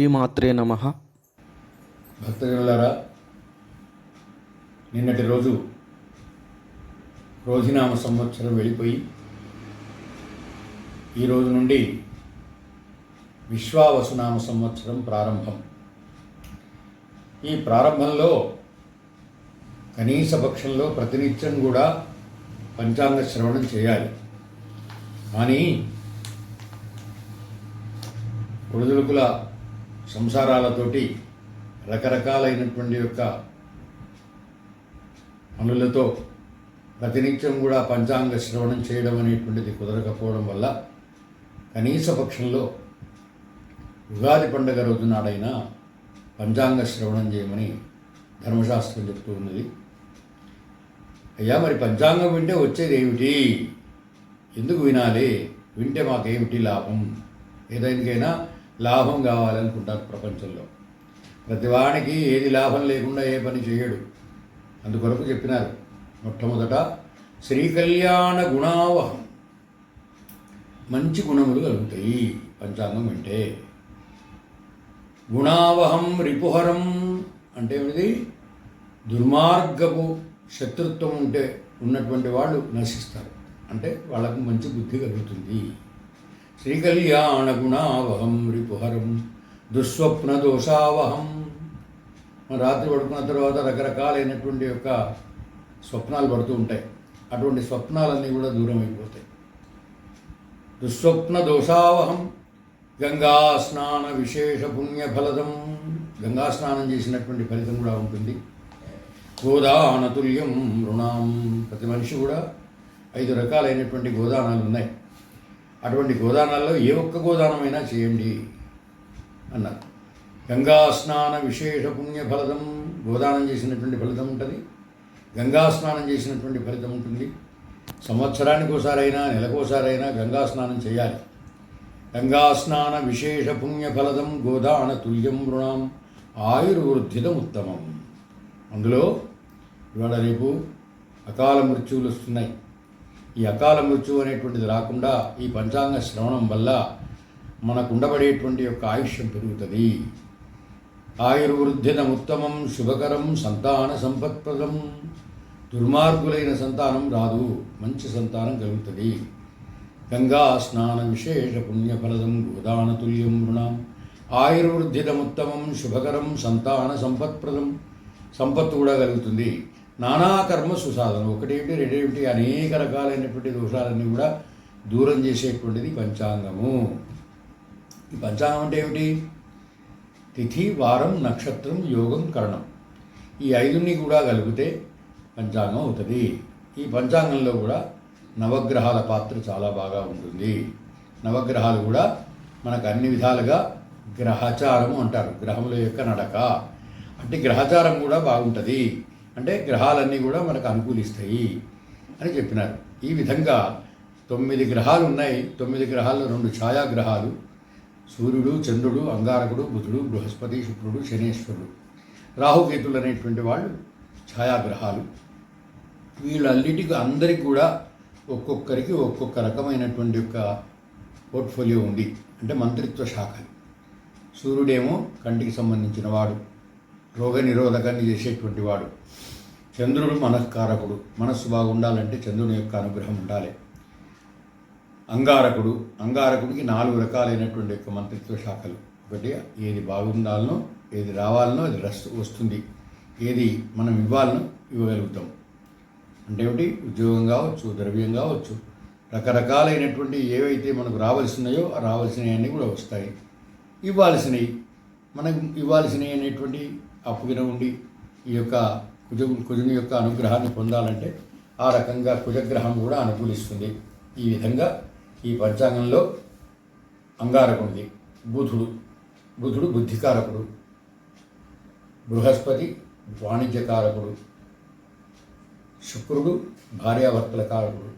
శ్రీమాత్రే నమ. భక్తజనులారా నిన్నటి రోజు రోజునామ సంవత్సరం వెళ్ళిపోయి ఈ రోజు నుండి విశ్వావసునామ సంవత్సరం ప్రారంభం. ఈ ప్రారంభంలో కనీస పక్షంలో ప్రతినిత్యం కూడా పంచాంగ శ్రవణం చేయాలి. కానీ ఒడిదుడుకుల సంసారాలతోటి రకరకాలైనటువంటి యొక్క పనులతో ప్రతినిత్యం కూడా పంచాంగ శ్రవణం చేయడం అనేటువంటిది కుదరకపోవడం వల్ల కనీస పక్షంలో ఉగాది పండుగ రోజు నాడైనా పంచాంగ శ్రవణం చేయమని ధర్మశాస్త్రం చెప్తూ ఉన్నది. అయ్యా మరి పంచాంగం వింటే వచ్చేది ఏమిటి? ఎందుకు వినాలి? వింటే మాకేమిటి లాభం? ఏదైనాకైనా లాభం కావాలనుకుంటారు ప్రపంచంలో. ప్రతివానికి ఏది లాభం లేకుండా ఏ పని చేయడు. అందుకొరకు చెప్పినారు. మొట్టమొదట శ్రీకళ్యాణ గుణావహం. మంచి గుణములు కలుగుతాయి. పంచాంగం అంటే గుణావహం రిపుహరం అంటే ఏమిటి దుర్మార్గపు శత్రుత్వం ఉంటే ఉన్నటువంటి వాళ్ళు నశిస్తారు. అంటే వాళ్ళకు మంచి బుద్ధి కలుగుతుంది. శ్రీకళ్యాణ గుణావహం రిపుహరం దుస్వప్న దోషావహం మన రాత్రి పడుకున్న తర్వాత రకరకాలైనటువంటి యొక్క స్వప్నాలు పడుతూ ఉంటాయి. అటువంటి స్వప్నాలన్నీ కూడా దూరం అయిపోతాయి దుస్వప్న దోషావహం గంగా స్నాన విశేష పుణ్య ఫలదం గంగా స్నానం చేసినటువంటి ఫలితం కూడా ఉంటుంది. గోదానతుల్యం రుణం. ప్రతి మనిషి కూడా ఐదు రకాలైనటువంటి గోదానాలు ఉన్నాయి. అటువంటి గోదానాల్లో ఏ ఒక్క గోదానమైనా చేయండి అన్నారు. గంగా స్నాన విశేష పుణ్య ఫలితం గోదానం చేసినటువంటి ఫలితం ఉంటుంది. గంగా స్నానం చేసినటువంటి ఫలితం ఉంటుంది. సంవత్సరానికి ఒకసారైనా నెలకోసారైనా గంగా స్నానం చేయాలి. గంగా స్నాన విశేష పుణ్య ఫలదం గోదాన తుల్యం రుణం ఆయుర్వృద్ధితం ఉత్తమం. అందులో ఇవాళ రేపు అకాల మృత్యువులు వస్తున్నాయి. ఈ అకాల మృత్యు అనేటువంటిది రాకుండా ఈ పంచాంగ శ్రవణం వల్ల మనకు ఉండబడేటువంటి యొక్క ఆయుష్యం పెరుగుతుంది. ఆయుర్వృద్ధిన ఉత్తమం శుభకరం సంతాన సంపత్ప్రదం దుర్మార్గులైన సంతానం రాదు మంచి సంతానం కలుగుతుంది. గంగా స్నాన విశేష పుణ్యఫలదం గోదానతుల్యం రుణం. ఆయుర్వృద్ధిదముత్తమం శుభకరం సంతాన సంపత్ప్రదం సంపత్తు కూడా కలుగుతుంది. నానా కర్మ సుసాధనం. ఒకటేమిటి రెండేమిటి అనేక రకాలైనటువంటి దోషాలన్నీ కూడా దూరం చేసేటువంటిది పంచాంగము. ఈ పంచాంగం అంటే ఏమిటి? తిథి వారం నక్షత్రం యోగం కరణం. ఈ ఐదుని కూడా కలిపితే పంచాంగం అవుతుంది. ఈ పంచాంగంలో కూడా నవగ్రహాల పాత్ర చాలా బాగా ఉంటుంది. నవగ్రహాలు కూడా మనకు అన్ని విధాలుగా గ్రహచారము అంటారు. గ్రహముల యొక్క నడక. అంటే గ్రహచారం కూడా బాగుంటుంది. అంటే గ్రహాలన్నీ కూడా మనకు అనుకూలిస్తాయి అని చెప్పినారు. ఈ విధంగా తొమ్మిది గ్రహాలు ఉన్నాయి. తొమ్మిది గ్రహాల్లో రెండు ఛాయాగ్రహాలు. సూర్యుడు చంద్రుడు అంగారకుడు బుధుడు బృహస్పతి శుక్రుడు శనేశ్వరుడు. రాహుకేతులు అనేటువంటి వాళ్ళు ఛాయాగ్రహాలు. వీళ్ళన్నిటికీ అందరికీ కూడా ఒక్కొక్కరికి ఒక్కొక్క రకమైనటువంటి యొక్క పోర్ట్ఫోలియో ఉంది. అంటే మంత్రిత్వ శాఖలు. సూర్యుడేమో కంటికి సంబంధించిన వాడు. రోగ నిరోధకాన్ని చేసేటువంటి వాడు. చంద్రుడు మనస్కారకుడు. మనస్సు బాగుండాలంటే చంద్రుని యొక్క అనుగ్రహం ఉండాలి. అంగారకుడు. అంగారకుడికి నాలుగు రకాలైనటువంటి యొక్క మంత్రిత్వ శాఖలు. ఒకటి ఏది బాగుండాలనో ఏది రావాలనో అది రస్ వస్తుంది. ఏది మనం ఇవ్వాలనో ఇవ్వగలుగుతాం. అంటే ఏమిటి? ఉద్యోగం కావచ్చు ద్రవ్యం కావచ్చు రకరకాలైనటువంటి ఏవైతే మనకు రావాల్సినాయో ఆ రావాల్సినవన్నీ కూడా వస్తాయి. ఇవ్వాల్సినవి మనకు ఇవ్వాల్సినవి అనేటువంటి అప్పుగిన ఉండి ఈ యొక్క కుజ కుజుని యొక్క అనుగ్రహాన్ని పొందాలంటే ఆ రకంగా కుజగ్రహం కూడా అనుకూలిస్తుంది. ఈ విధంగా ఈ పంచాంగంలో అంగారకుడిది బుధుడు బుధుడు బుద్ధికారకుడు బృహస్పతి వాణిజ్యకారకుడు శుక్రుడు భార్యాభర్తల కారకుడు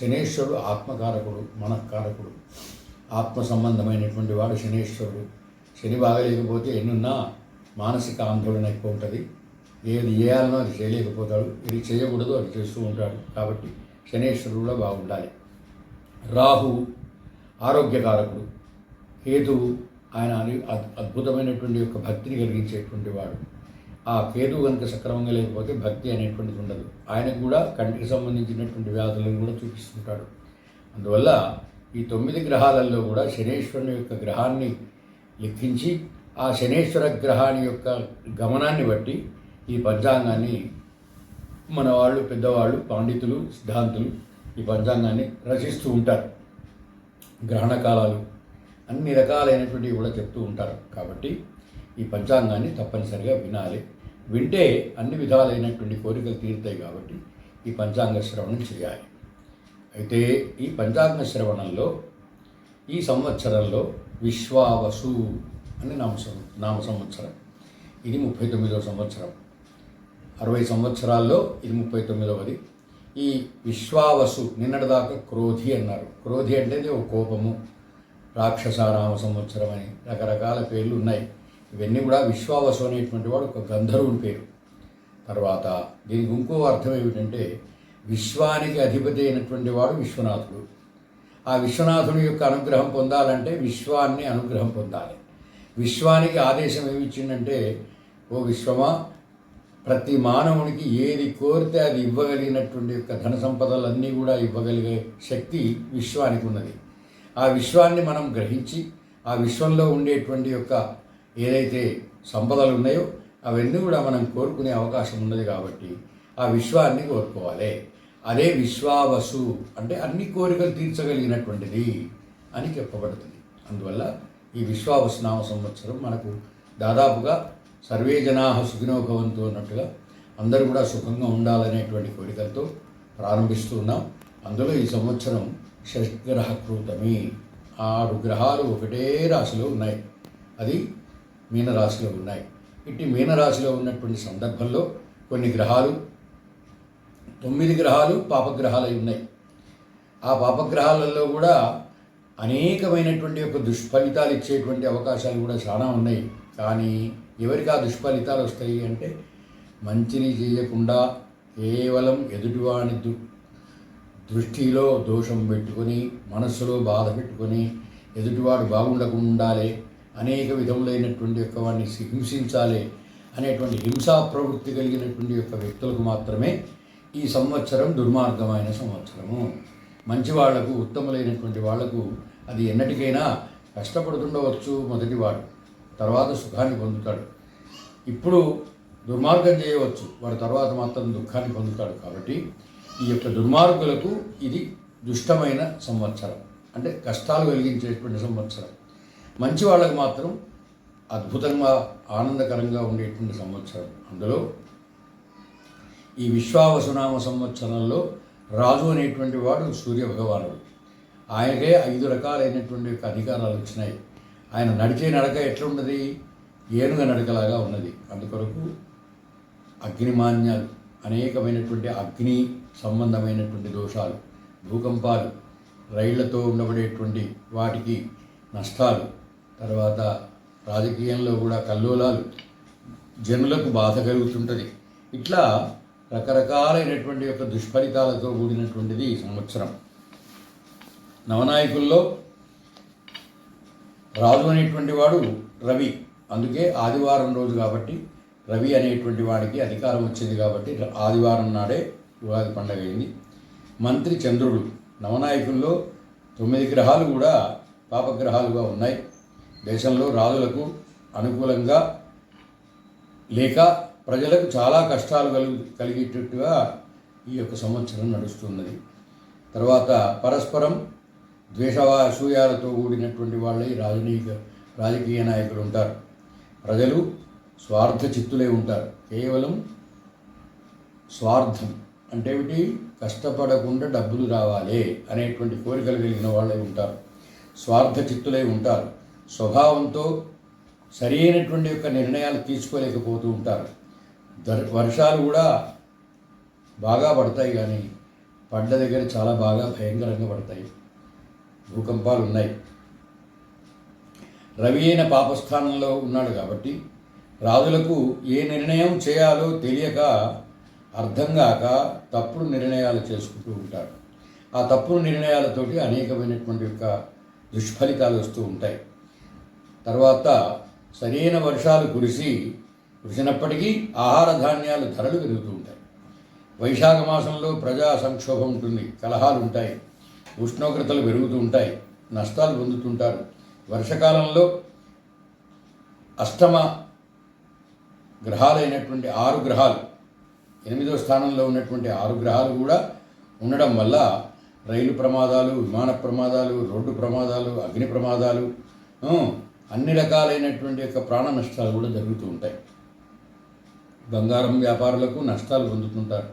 శనేశ్వరుడు ఆత్మకారకుడు మనఃకారకుడు. ఆత్మ సంబంధమైనటువంటి వాడు శనేశ్వరుడు. శని బాగలేకపోతే ఎన్నున్నా మానసిక ఆందోళన ఎక్కువ ఉంటుంది. ఏది చేయాలనో అది చేయలేకపోతాడు. ఇది చేయకూడదు అది చేస్తూ ఉంటాడు. కాబట్టి శనేశ్వరుడు కూడా బాగుండాలి. రాహు ఆరోగ్యకారకుడు. కేతువు ఆయన అద్- అద్భుతమైనటువంటి యొక్క భక్తిని కలిగించేటువంటి వాడు. ఆ కేతు కనుక సక్రమంగా లేకపోతే భక్తి అనేటువంటిది ఉండదు. ఆయనకు కూడా కంటికి సంబంధించినటువంటి వ్యాధులను కూడా చూపిస్తుంటాడు. అందువల్ల ఈ తొమ్మిది గ్రహాలలో కూడా శనేశ్వరుని యొక్క గ్రహాన్ని లెక్కించి ఆ శనేశ్వర గ్రహాన్ని యొక్క గమనాన్ని బట్టి ఈ పంచాంగాన్ని మన వాళ్ళు పెద్దవాళ్ళు పండితులు సిద్ధాంతులు ఈ పంచాంగాన్ని రచిస్తూ ఉంటారు. గ్రహణ కాలాలు అన్ని రకాలైనటువంటివి కూడా చెప్తూ ఉంటారు. కాబట్టి ఈ పంచాంగాన్ని తప్పనిసరిగా వినాలి. వింటే అన్ని విధాలైనటువంటి కోరికలు తీరుతాయి కాబట్టి ఈ పంచాంగ శ్రవణం చేయాలి. అయితే ఈ పంచాంగ శ్రవణంలో ఈ సంవత్సరంలో విశ్వావసు అని నామ సం- నామ సంవత్సరం. ఇది ముప్పై తొమ్మిదవ సంవత్సరం. అరవై సంవత్సరాల్లో ఇది ముప్పై తొమ్మిదవది. ఈ విశ్వావసు నిన్నటిదాకా క్రోధి అన్నారు. క్రోధి అంటే ఒక కోపము. రాక్షసారామ సంవత్సరం అని రకరకాల పేర్లు ఉన్నాయి. ఇవన్నీ కూడా విశ్వావసు అనేటువంటి వాడు ఒక గంధర్వుని పేరు. తర్వాత దీనికి ఇంకో అర్థం ఏమిటంటే విశ్వానికి అధిపతి అయినటువంటి వాడు విశ్వనాథుడు. ఆ విశ్వనాథుని యొక్క అనుగ్రహం పొందాలంటే విశ్వాన్ని అనుగ్రహం పొందాలి. విశ్వానికి ఆదేశం ఏమి ఇచ్చిందంటే ఓ విశ్వమా ప్రతి మానవునికి ఏది కోరితే అది ఇవ్వగలిగినటువంటి యొక్క ధన సంపదలన్నీ కూడా ఇవ్వగలిగే శక్తి విశ్వానికి ఉన్నది. ఆ విశ్వాన్ని మనం గ్రహించి ఆ విశ్వంలో ఉండేటువంటి యొక్క ఏదైతే సంపదలు ఉన్నాయో అవన్నీ కూడా మనం కోరుకునే అవకాశం ఉన్నది కాబట్టి ఆ విశ్వాన్ని కోరుకోవాలి. అదే విశ్వావసు అంటే అన్ని కోరికలు తీర్చగలిగినటువంటిది అని చెప్పబడుతుంది. అందువల్ల ఈ విశ్వావసనామ సంవత్సరం మనకు దాదాపుగా సర్వే జనా సుఖినోభవంతు అన్నట్టుగా అందరూ కూడా సుఖంగా ఉండాలనేటువంటి కోరికలతో ప్రారంభిస్తున్నాం అందులో ఈ సంవత్సరం షడ్గ్రహ కృతమి ఆరు గ్రహాలు ఒకటే రాశిలో ఉన్నాయి. అది మీనరాశిలో ఉన్నాయి. ఇట్టి మీనరాశిలో ఉన్నటువంటి సందర్భంలో కొన్ని గ్రహాలు తొమ్మిది గ్రహాలు పాపగ్రహాలై ఉన్నాయి. ఆ పాపగ్రహాలలో కూడా అనేకమైనటువంటి యొక్క దుష్ఫలితాలు ఇచ్చేటువంటి అవకాశాలు కూడా చాలా ఉన్నాయి. కానీ ఎవరికి ఆ దుష్ఫలితాలు వస్తాయి అంటే మంచిని చేయకుండా కేవలం ఎదుటివాని దు దృష్టిలో దోషం పెట్టుకొని మనస్సులో బాధ పెట్టుకొని ఎదుటివాడు బాగుండకుండా ఉండాలి అనేక విధములైనటువంటి యొక్క వాడిని హింసించాలి అనేటువంటి హింసా ప్రవృత్తి కలిగినటువంటి యొక్క వ్యక్తులకు మాత్రమే ఈ సంవత్సరం దుర్మార్గమైన సంవత్సరము. మంచి వాళ్ళకు ఉత్తములైనటువంటి వాళ్ళకు అది ఎన్నటికైనా కష్టపడుతుండవచ్చు మొదటివాడు తర్వాత సుఖాన్ని పొందుతాడు. ఇప్పుడు దుర్మార్గం చేయవచ్చు. వాడు తర్వాత మాత్రం దుఃఖాన్ని పొందుతాడు కాబట్టి ఈ యొక్క దుర్మార్గులకు ఇది దుష్టమైన సంవత్సరం. అంటే కష్టాలు కలిగించేటువంటి సంవత్సరం. మంచి వాళ్ళకు మాత్రం అద్భుతంగా ఆనందకరంగా ఉండేటువంటి సంవత్సరం. అందులో ఈ విశ్వావసునామ సంవత్సరంలో రాజు అనేటువంటి వాడు సూర్యభగవానుడు. ఆయనకే ఐదు రకాలైనటువంటి యొక్క అధికారాలు వచ్చినాయి. ఆయన నడిచే నడక ఎట్లున్నది ఏనుగ నడకలాగా ఉన్నది. అందుకొరకు అగ్నిమాన్యాలు అనేకమైనటువంటి అగ్ని సంబంధమైనటువంటి దోషాలు భూకంపాలు రైళ్ళతో ఉండబడేటువంటి వాటికి నష్టాలు తర్వాత రాజకీయంలో కూడా కల్లోలాలు జనులకు బాధ కలుగుతుంటుంది. ఇట్లా రకరకాలైనటువంటి యొక్క దుష్ఫలితాలతో కూడినటువంటిది ఈ సంవత్సరం. నవనాయకుల్లో రాజు అనేటువంటి వాడు రవి. అందుకే ఆదివారం రోజు కాబట్టి రవి అనేటువంటి వాడికి అధికారం వచ్చింది కాబట్టి ఆదివారం నాడే ఉగాది పండగ అయింది. మంత్రి చంద్రుడు. నవనాయకుల్లో తొమ్మిది గ్రహాలు కూడా పాపగ్రహాలుగా ఉన్నాయి. దేశంలో రాజులకు అనుకూలంగా లేక ప్రజలకు చాలా కష్టాలు కలుగు కలిగేటట్టుగా ఈ యొక్క సంవత్సరం నడుస్తున్నది. తర్వాత పరస్పరం ద్వేషవా అసూయాలతో కూడినటువంటి వాళ్ళే రాజనీయ రాజకీయ నాయకులు ఉంటారు. ప్రజలు స్వార్థ చిత్తులే ఉంటారు. కేవలం స్వార్థం అంటే ఏమిటి? కష్టపడకుండా డబ్బులు రావాలి అనేటువంటి కోరికలు కలిగిన వాళ్ళే ఉంటారు. స్వార్థ చిత్తులై ఉంటారు. స్వభావంతో సరైనటువంటి యొక్క నిర్ణయాలు తీసుకోలేకపోతూ ఉంటారు. దర్ వర్షాలు కూడా బాగా పడతాయి కానీ పడ్డ దగ్గర చాలా బాగా భయంకరంగా పడతాయి. భూకంపాలు ఉన్నాయి. రవి అయిన పాపస్థానంలో ఉన్నాడు కాబట్టి రాజులకు ఏ నిర్ణయం చేయాలో తెలియక అర్థం కాక తప్పుడు నిర్ణయాలు చేసుకుంటూ ఉంటారు ఆ తప్పుడు నిర్ణయాలతోటి అనేకమైనటువంటి యొక్క దుష్ఫలితాలు వస్తూ ఉంటాయి. తర్వాత సరైన వర్షాలు కురిసి కురిసినప్పటికీ ఆహార ధాన్యాల ధరలు పెరుగుతూ ఉంటాయి. వైశాఖ మాసంలో ప్రజా సంక్షోభం ఉంటుంది కలహాలు ఉంటాయి. ఉష్ణోగ్రతలు పెరుగుతూ ఉంటాయి నష్టాలు పొందుతుంటారు. వర్షకాలంలో అష్టమ గ్రహాలైనటువంటి ఆరు గ్రహాలు ఎనిమిదో స్థానంలో ఉన్నటువంటి ఆరు గ్రహాలు కూడా ఉండడం వల్ల రైలు ప్రమాదాలు విమాన ప్రమాదాలు రోడ్డు ప్రమాదాలు అగ్ని ప్రమాదాలు అన్ని రకాలైనటువంటి యొక్క ప్రాణ నష్టాలు కూడా జరుగుతూ ఉంటాయి. బంగారం వ్యాపారులకు నష్టాలు పొందుతుంటారు.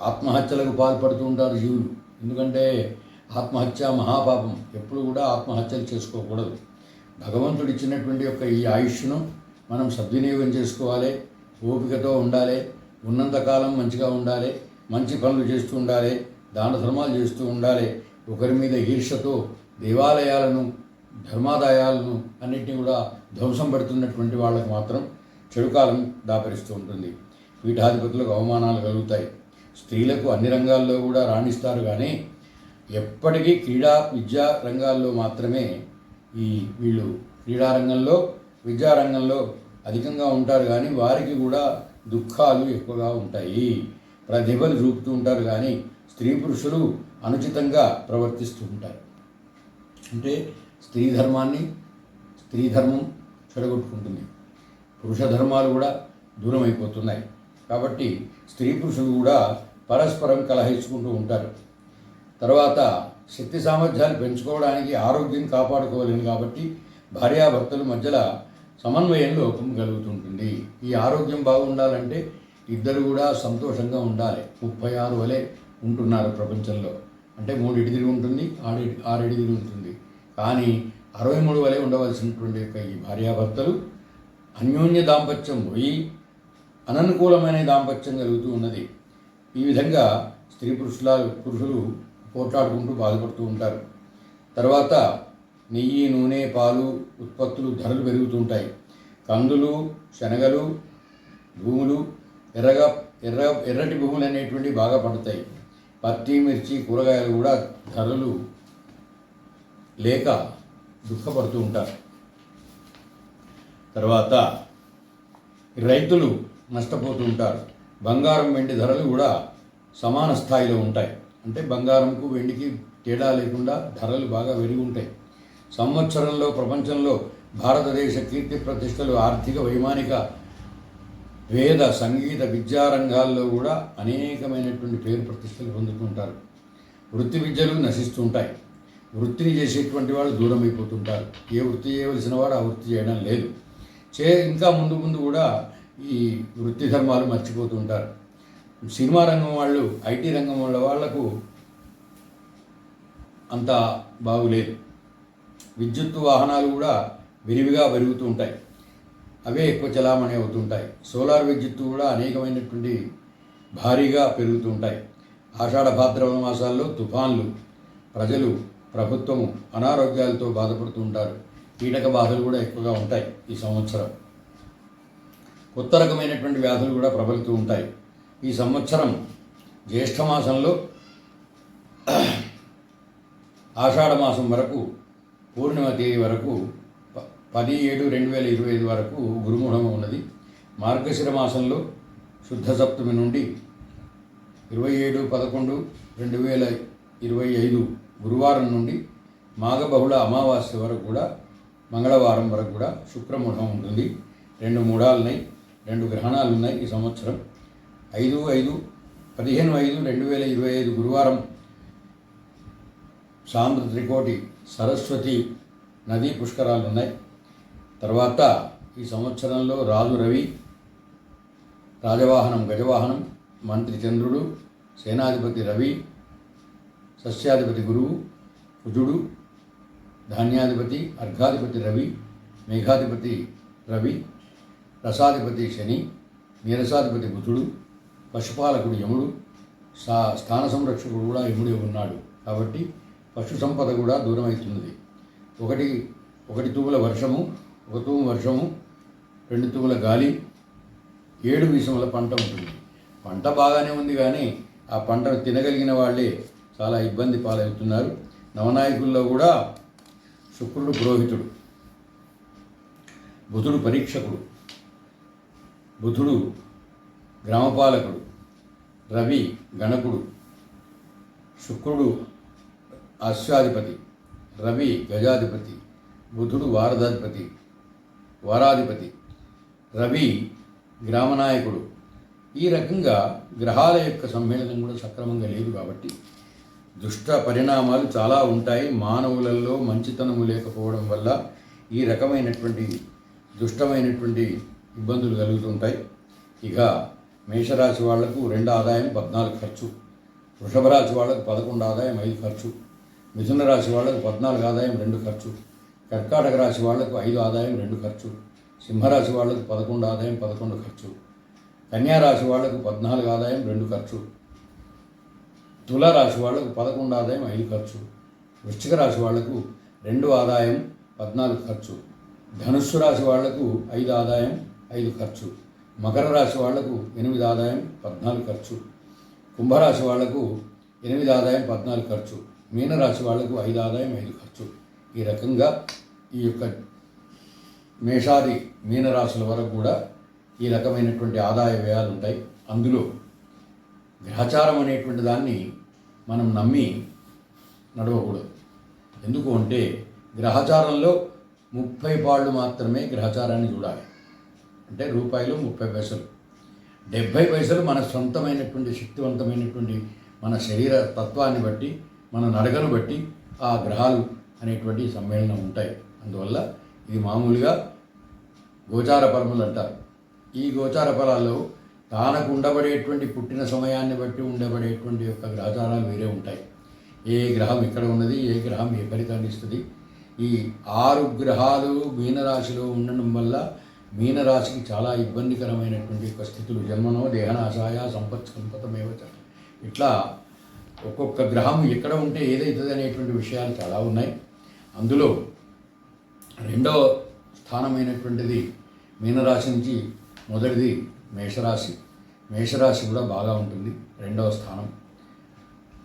ఆత్మహత్యలకు పాల్పడుతూ ఉంటారు జీవులు. ఎందుకంటే ఆత్మహత్య మహాపాపం. ఎప్పుడు కూడా ఆత్మహత్యలు చేసుకోకూడదు. భగవంతుడు ఇచ్చినటువంటి యొక్క ఈ ఆయుష్ను మనం సద్వినియోగం చేసుకోవాలి. ఓపికతో ఉండాలి. ఉన్నంతకాలం మంచిగా ఉండాలి. మంచి పనులు చేస్తూ ఉండాలి. దాన ధర్మాలు చేస్తూ ఉండాలి. ఒకరి మీద ఈర్షతో దేవాలయాలను ధర్మాదాయాలను అన్నింటినీ కూడా ధ్వంసం పెడుతున్నటువంటి వాళ్ళకు మాత్రం చెడుకాలం దాపరిస్తూ ఉంటుంది. పీఠాధిపతులకు అవమానాలు కలుగుతాయి. స్త్రీలకు అన్ని రంగాల్లో కూడా రాణిస్తారు కానీ ఎప్పటికీ క్రీడా విద్యా రంగాల్లో మాత్రమే ఈ వీళ్ళు క్రీడా రంగంలో విద్యా రంగంలో అధికంగా ఉంటారు కానీ వారికి కూడా దుఃఖాలు ఎక్కువగా ఉంటాయి. ప్రతిభలు చూపుతూ ఉంటారు కానీ స్త్రీ పురుషులు అనుచితంగా ప్రవర్తిస్తూ ఉంటారు. అంటే స్త్రీ ధర్మాన్ని స్త్రీ ధర్మం చెడగొట్టుకుంటుంది. పురుష ధర్మాలు కూడా దూరం అయిపోతున్నాయి కాబట్టి స్త్రీ పురుషులు కూడా పరస్పరం కలహించుకుంటూ ఉంటారు. తర్వాత శక్తి సామర్థ్యాలు పెంచుకోవడానికి ఆరోగ్యం కాపాడుకోలేను కాబట్టి భార్యాభర్తల మధ్యలో సమన్వయం లోపం కలుగుతుంటుంది. ఈ ఆరోగ్యం బాగుండాలంటే ఇద్దరు కూడా సంతోషంగా ఉండాలి. ముప్పై ఆరు వలె ఉంటున్నారు ప్రపంచంలో. అంటే మూడు ఇడిదిరి ఉంటుంది ఆడి ఆరిడిదిరి ఉంటుంది. కానీ అరవై మూడు వలె ఉండవలసినటువంటి యొక్క ఈ భార్యాభర్తలు అన్యోన్య దాంపత్యం పోయి అననుకూలమైన దాంపత్యం కలుగుతూ ఉన్నది. ఈ విధంగా స్త్రీ పురుషుల పురుషులు పోట్లాడుకుంటూ బాధపడుతూ ఉంటారు. తర్వాత నెయ్యి నూనె పాలు ఉత్పత్తులు ధరలు పెరుగుతుంటాయి. కందులు శనగలు భూములు ఎర్రగా ఎర్ర ఎర్రటి భూములు అనేటువంటివి బాగా పడతాయి. పత్తి మిర్చి కూరగాయలు కూడా ధరలు లేక దుఃఖపడుతూ ఉంటారు. తర్వాత రైతులు నష్టపోతూ ఉంటారు. బంగారం వెండి ధరలు కూడా సమాన స్థాయిలో ఉంటాయి. అంటే బంగారంకు వెండికి తేడా లేకుండా ధరలు బాగా పెరిగి ఉంటాయి సంవత్సరంలో ప్రపంచంలో భారతదేశ కీర్తి ప్రతిష్టలు ఆర్థిక వైమానిక వేద సంగీత విద్యా రంగాల్లో కూడా అనేకమైనటువంటి పేరు ప్రతిష్టలు పొందుతుంటారు. వృత్తి విద్యలు నశిస్తుంటాయి. వృత్తిని చేసేటువంటి వాళ్ళు దూరం అయిపోతుంటారు ఏ వృత్తి చేయవలసిన వాడు ఆ వృత్తి చేయడం లేదు. చే ఇంకా ముందు ముందు కూడా ఈ వృత్తి ధర్మాలు మర్చిపోతుంటారు. సినిమా రంగం వాళ్ళు ఐటీ రంగం వాళ్ళ వాళ్ళకు అంత బాగులేదు. విద్యుత్ వాహనాలు కూడా విరివిగా పెరుగుతూ ఉంటాయి. అవే ఎక్కువ చలామణి అవుతుంటాయి సోలార్ విద్యుత్తు కూడా అనేకమైనటువంటి భారీగా పెరుగుతూ ఉంటాయి. ఆషాఢ భాద్రవ మాసాల్లో తుఫాన్లు ప్రజలు ప్రభుత్వము అనారోగ్యాలతో బాధపడుతూ ఉంటారు. కీటక బాధలు కూడా ఎక్కువగా ఉంటాయి ఈ సంవత్సరం. కొత్త రకమైనటువంటి వ్యాధులు కూడా ప్రబలుతూ ఉంటాయి. ఈ సంవత్సరం జ్యేష్ఠ మాసంలో ఆషాఢ మాసం వరకు పూర్ణిమ తేదీ వరకు పది ఏడు రెండు వేల ఇరవై ఐదు వరకు గురుముఖం ఉన్నది. మార్గశిర మాసంలో శుద్ధ సప్తమి నుండి ఇరవై ఏడు పదకొండు రెండు వేల ఇరవై ఐదు గురువారం నుండి మాఘబహుళ అమావాస్య వరకు కూడా మంగళవారం వరకు కూడా శుక్రముఖం ఉంటుంది. రెండు మూడాలున్నాయి రెండు గ్రహణాలు ఉన్నాయి ఈ సంవత్సరం. ఐదు ఐదు పదిహేను ఐదు రెండు వేల ఇరవై ఐదు గురువారం సాంద్ర త్రికోటి సరస్వతి నదీ పుష్కరాలు ఉన్నాయి. తర్వాత ఈ సంవత్సరంలో రాజు రవి రాజవాహనం గజవాహనం మంత్రి చంద్రుడు సేనాధిపతి రవి సస్యాధిపతి గురువు కుజుడు ధాన్యాధిపతి అర్ఘాధిపతి రవి మేఘాధిపతి రవి రసాధిపతి శని నీరసాధిపతి బుధుడు పశుపాలకుడు యముడు సా స్థాన సంరక్షకుడు కూడా యముడే ఉన్నాడు. కాబట్టి పశు సంపద కూడా దూరం అవుతున్నది ఒకటి ఒకటి తూముల వర్షము ఒక తూము వర్షము రెండు తూముల గాలి ఏడు మీసముల పంట ఉంటుంది. పంట బాగానే ఉంది కానీ ఆ పంటను తినగలిగిన వాళ్ళే చాలా ఇబ్బంది పాలవుతున్నారు. నవనాయకుల్లో కూడా శుక్రుడు పురోహితుడు బుధుడు పరీక్షకుడు. బుధుడు గ్రామపాలకుడు రవి గణకుడు శుక్రుడు అశ్వాధిపతి రవి గజాధిపతి బుధుడు వారధాధిపతి వారాధిపతి రవి గ్రామనాయకుడు. ఈ రకంగా గ్రహాల యొక్క సమ్మేళనం కూడా సక్రమంగా లేదు కాబట్టి దుష్ట పరిణామాలు చాలా ఉంటాయి. మానవులలో మంచితనము లేకపోవడం వల్ల ఈ రకమైనటువంటి దుష్టమైనటువంటి ఇబ్బందులు కలుగుతుంటాయి. ఇక మేషరాశి వాళ్ళకు రెండు ఆదాయం పద్నాలుగు ఖర్చు. వృషభ రాశి వాళ్ళకు పదకొండు ఆదాయం ఐదు ఖర్చు. మిథున రాశి వాళ్ళకు పద్నాలుగు ఆదాయం రెండు ఖర్చు. కర్కాటక రాశి వాళ్ళకు ఐదు ఆదాయం రెండు ఖర్చు. సింహరాశి వాళ్ళకు పదకొండు ఆదాయం పదకొండు ఖర్చు. కన్యా రాశి వాళ్ళకు పద్నాలుగు ఆదాయం రెండు ఖర్చు. తులారాశి వాళ్ళకు పదకొండు ఆదాయం ఐదు ఖర్చు. వృశ్చిక రాశి వాళ్ళకు రెండు ఆదాయం పద్నాలుగు ఖర్చు. ధనుస్సు రాశి వాళ్ళకు ఐదు ఆదాయం ఐదు ఖర్చు. మకర రాశి వాళ్ళకు ఎనిమిది ఆదాయం పద్నాలుగు ఖర్చు. కుంభరాశి వాళ్ళకు ఎనిమిది ఆదాయం పద్నాలుగు ఖర్చు. మీనరాశి వాళ్ళకు ఐదు ఆదాయం ఐదు ఖర్చు. ఈ రకంగా ఈ యొక్క మేషాది మీనరాశుల వరకు కూడా ఈ రకమైనటువంటి ఆదాయ వ్యయాలు ఉంటాయి. అందులో గ్రహచారం అనేటువంటి దాన్ని మనం నమ్మి నడవకూడదు. ఎందుకు అంటే గ్రహచారంలో ముప్పై పాళ్ళు మాత్రమే గ్రహచారాన్ని చూడాలి. అంటే రూపాయలు ముప్పై పైసలు. డెబ్భై పైసలు మన సొంతమైనటువంటి శక్తివంతమైనటువంటి మన శరీర తత్వాన్ని బట్టి మన నడకను బట్టి ఆ గ్రహాలు అనేటువంటి సమ్మేళనం ఉంటాయి. అందువల్ల ఇది మామూలుగా గోచార పరములు అంటారు. ఈ గోచార ఫలాల్లో తానకు ఉండబడేటువంటి పుట్టిన సమయాన్ని బట్టి ఉండబడేటువంటి యొక్క గ్రహచారాలు వేరే ఉంటాయి. ఏ గ్రహం ఇక్కడ ఉన్నది ఏ గ్రహం ఏ ఫలితాన్ని ఇస్తుంది? ఈ ఆరు గ్రహాలు మీనరాశిలో ఉండడం వల్ల మీనరాశికి చాలా ఇబ్బందికరమైనటువంటి యొక్క స్థితులు. జన్మనో దేహనాశాయ సంపత్ సంపతమేవచ ఇట్లా ఒక్కొక్క గ్రహం ఎక్కడ ఉంటే ఏదైతుంది అనేటువంటి విషయాలు చాలా ఉన్నాయి. అందులో రెండవ స్థానమైనటువంటిది మీనరాశి నుంచి మొదటిది మేషరాశి. మేషరాశి కూడా బాగా ఉంటుంది. రెండవ స్థానం.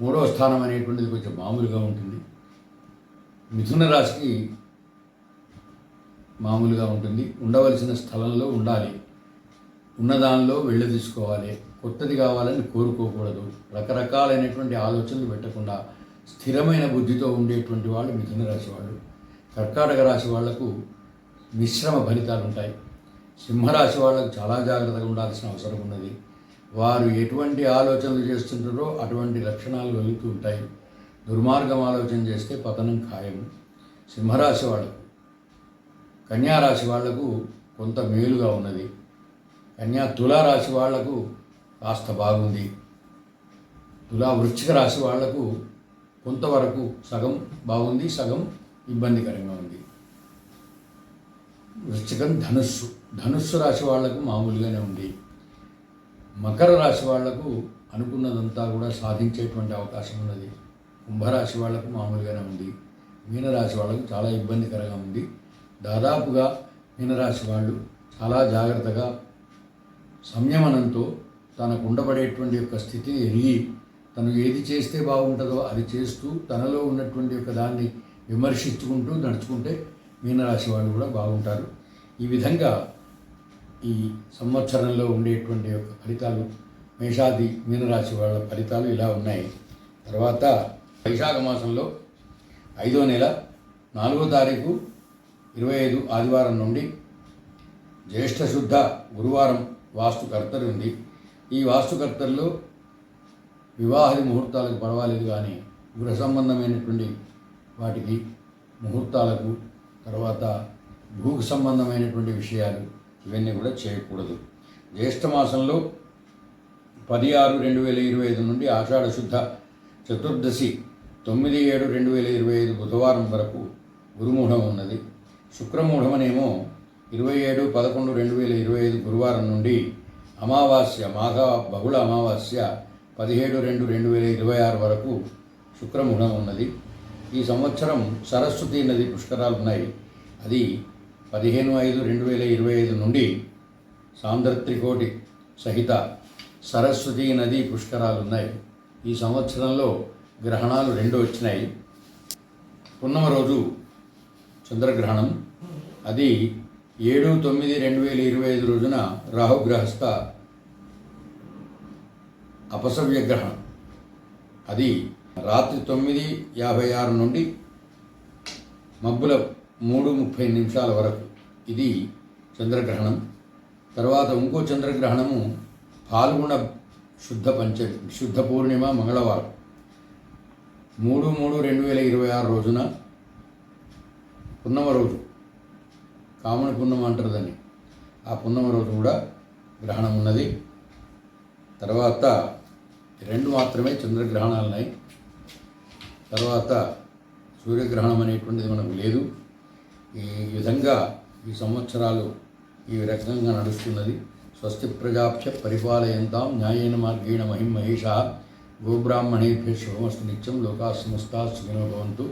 మూడవ స్థానం అనేటువంటిది కొంచెం మామూలుగా ఉంటుంది. మిథున రాశికి మామూలుగా ఉంటుంది. ఉండవలసిన స్థలంలో ఉండాలి. ఉన్నదానిలో వెళ్ళ తీసుకోవాలి. కొత్తది కావాలని కోరుకోకూడదు. రకరకాలైనటువంటి ఆలోచనలు పెట్టకుండా స్థిరమైన బుద్ధితో ఉండేటువంటి వాళ్ళు మిథున రాశి వాళ్ళు. కర్కాటక రాశి వాళ్ళకు మిశ్రమ ఫలితాలు ఉంటాయి. సింహరాశి వాళ్ళకు చాలా జాగ్రత్తగా ఉండాల్సిన అవసరం ఉన్నది. వారు ఎటువంటి ఆలోచనలు చేస్తుంటారో అటువంటి లక్షణాలు కలుగుతూ ఉంటాయి. దుర్మార్గం ఆలోచన చేస్తే పతనం ఖాయం. సింహరాశి వాళ్ళకు కన్యారాశి వాళ్ళకు కొంత మేలుగా ఉన్నది. కన్యా తులారాశి వాళ్ళకు కాస్త బాగుంది. తులా వృశ్చిక రాశి వాళ్ళకు కొంతవరకు సగం బాగుంది సగం ఇబ్బందికరంగా ఉంది. వృశ్చికం ధనుస్సు. ధనుస్సు రాశి వాళ్ళకు మామూలుగానే ఉంది. మకర రాశి వాళ్ళకు అనుకున్నదంతా కూడా సాధించేటువంటి అవకాశం ఉన్నది. కుంభరాశి వాళ్ళకు మామూలుగానే ఉంది. మీనరాశి వాళ్ళకు చాలా ఇబ్బందికరంగా ఉంది. దాదాపుగా మీనరాశి వాళ్ళు చాలా జాగ్రత్తగా సంయమనంతో తనకు ఉండబడేటువంటి యొక్క స్థితిని ఎరిగి తను ఏది చేస్తే బాగుంటుందో అది చేస్తూ తనలో ఉన్నటువంటి యొక్క దాన్ని విమర్శించుకుంటూ నడుచుకుంటే మీనరాశి వాళ్ళు కూడా బాగుంటారు. ఈ విధంగా ఈ సంవత్సరంలో ఉండేటువంటి యొక్క ఫలితాలు మేషాది మీనరాశి వాళ్ళ ఫలితాలు ఇలా ఉన్నాయి. తర్వాత వైశాఖ మాసంలో ఐదో నెల నాలుగో తారీఖు ఇరవై ఐదు ఆదివారం నుండి జ్యేష్ఠ శుద్ధ గురువారం వాస్తుకర్తలు ఉంది. ఈ వాస్తుకర్తల్లో వివాహది ముహూర్తాలకు పర్వాలేదు కానీ గృహ సంబంధమైనటువంటి వాటికి ముహూర్తాలకు తర్వాత భూ సంబంధమైనటువంటి విషయాలు ఇవన్నీ కూడా చేయకూడదు. జ్యేష్ఠ మాసంలో పది ఆరు రెండు వేల ఇరవై ఐదు నుండి ఆషాఢ శుద్ధ చతుర్దశి తొమ్మిది ఏడు రెండు వేల ఇరవై ఐదు బుధవారం వరకు గురుమూఢం ఉన్నది. శుక్రమూఢమనేమో ఇరవై ఏడు పదకొండు రెండు వేల ఇరవై ఐదు గురువారం నుండి అమావాస్య మాఘ బహుళ అమావాస్య పదిహేడు రెండు రెండు వేల ఇరవై ఆరు వరకు శుక్రమూఢం ఉన్నది. ఈ సంవత్సరం సరస్వతి నది పుష్కరాలు ఉన్నాయి. అది పదిహేను ఐదు రెండు వేల ఇరవై ఐదు నుండి సాంద్రత్రికోటి సహిత సరస్వతి నది పుష్కరాలు ఉన్నాయి. ఈ సంవత్సరంలో గ్రహణాలు రెండు వచ్చినాయి. పున్నమ రోజు చంద్రగ్రహణం అది ఏడు తొమ్మిది రెండు వేల ఇరవై ఐదు రోజున రాహుగ్రహస్థ అపసవ్య గ్రహణం అది రాత్రి తొమ్మిది యాభై ఆరు నుండి మబ్బుల మూడు ముప్పై నిమిషాల వరకు. ఇది చంద్రగ్రహణం. తర్వాత ఇంకో చంద్రగ్రహణము పాల్గొన శుద్ధ పంచమి శుద్ధ పూర్ణిమ మంగళవారం. మూడు మూడు రెండు వేల ఇరవై ఆరు రోజున పున్నమ రోజు. కామని పున్నమ అంటారు దాన్ని ఆ పున్నమ రోజు కూడా గ్రహణం ఉన్నది. తర్వాత రెండు మాత్రమే చంద్రగ్రహణాలు ఉన్నాయి తర్వాత సూర్యగ్రహణం అనేటువంటిది మనకు లేదు. ఈ విధంగా ఈ సంవత్సరాలు ఈ రకంగా నడుస్తున్నది. స్వస్తి ప్రజాభ్య పరిపాలయంతాం న్యాయేన మార్గేణ మహిం మహేష. గోబ్రాహ్మణేభ్య శుభమస్తు నిత్యం లోకా సమస్తా సుఖినో భవంతు